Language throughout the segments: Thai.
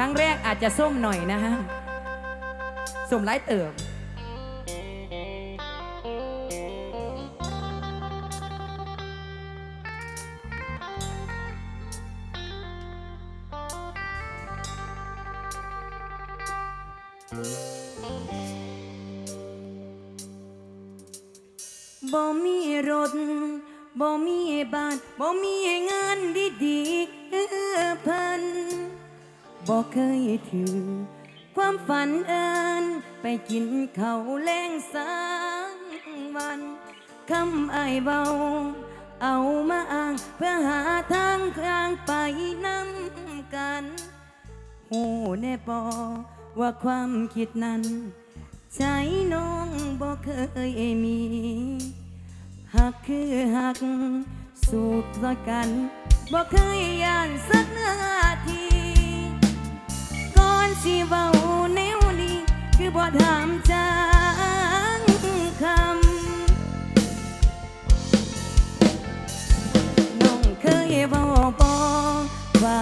ครั้งแรกอาจจะส้มหน่อยนะฮะส้มไร้เติมบ่มีรถบ่มีบ้านบ่มีงานดีๆเออเพัน บ่เคยถือ ความฝันเอินไปกินเขาแรงสางวันคำไอเบา เอามาอ้าง เพื่อหาทางทางไปนำกันหูแน่บอว่าความคิดนั้น ใจน้องบ่เคยมีหักคือหัก สูบต่อกันบ่เคยย่านสักนาที สิเว้าแนวนี้คือบ่ถามจางคำน้องเคยบอกบอว่า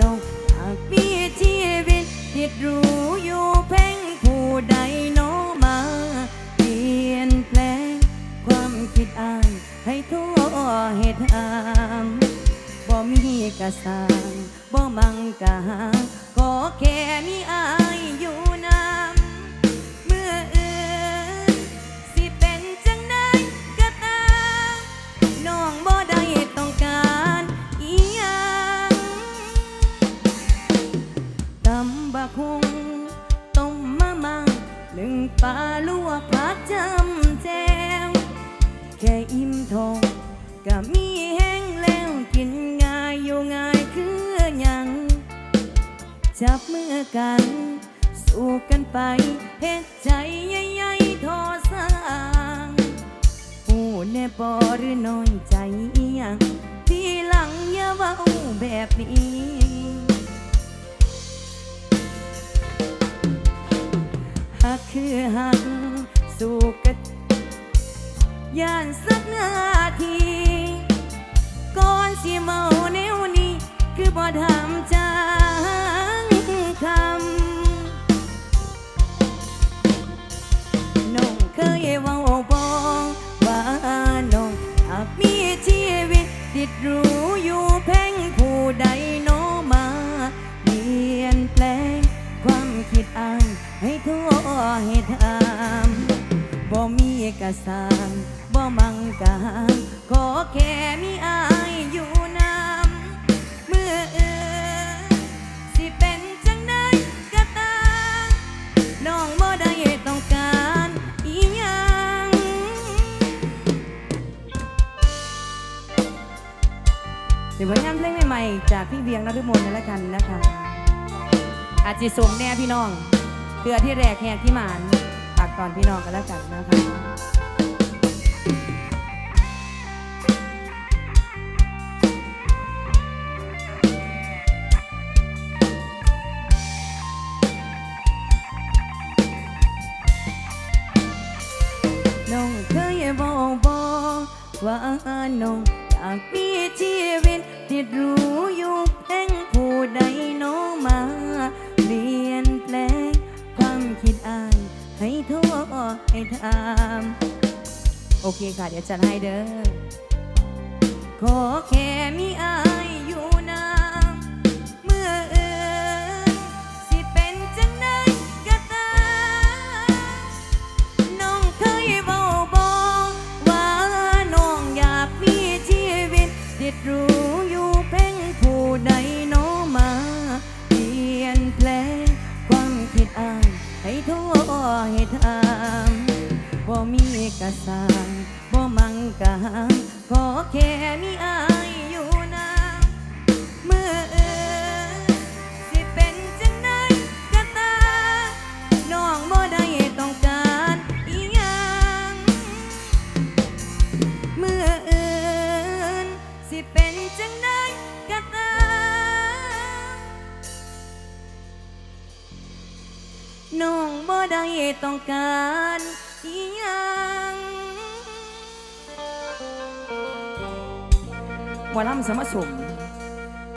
น้องอยากมีชีวิตที่รู้อยู่เพ่งผู้ใดโนมาเปลี่ยนแปลงความคิดอ่านให้ทั่วเหตุอามบ่มีกระสางบ่มังกะหาก็แค่ ลาลวกผักจำแจวแค่อิ่มท้องก็มีแห้งแล้วกินง่ายอยู่ง่ายคือหยัง จับมือกัน สู้กันไปเฮ็ดใจใหญ่ๆทอสร้างหูแน่บอหรือน้อยใจอิหยังที่หลังอย่าเว้าแบบนี้ คือหักสู้กันย่านสักนาที ก่อนสิเมาแนวนี้ คือบ่ถามจางคำน้องเคยเว่าบอกว่าน้องอยากมีชีวิต ติดรู้อยู่เพ่งผู้ใดโนมาเปลี่ยนแปลงความคิดอ่านให้ทั่ว เหตุอามบ่มีกระสางบ่มังกางขอแค่มีอายอยู่นำเมื่อเอ่ยสิเป็นจังใดก็ตามน้องบ่ได้ต้องการอีหยังเดี๋ยวผลงานเพลงใหม่ๆจากพี่เวียงนฤมลนี่ละกันนะคะอาจจะส่งแน่พี่น้อง เพื่อที่แรกแหกที่หมานฝากก่อนพี่น้องกันแล้วกันนะคะน้องเคยบอกบอกว่าน้องอยากมีชีวิตที่รู้อยู่ เคค่ะ เดี๋ยวจัดให้เด้อขอแค่มีอายอยู่นำเมื่อเอ่ยสิเป็นจังใดก็ตามน้องเคยบอกบอกว่าน้องอยากมีชีวิตติดรู้อยู่เพ่งผู้ใดโนมาเปลี่ยนแปลงความคิดอ่านให้ทั่วให้ทามบ่มี กะสางบ่มังกางขอแค่มีอายอยู่นำเมื่อเอ่ยสิเป็นจังใดก็ตามน้องบ่ได้ต้องการอีหยังเมื่อเอื่นสิเป็นจังใดก็ตามน้องบ่ได้ต้องการอีหยัง หมอลำสมสม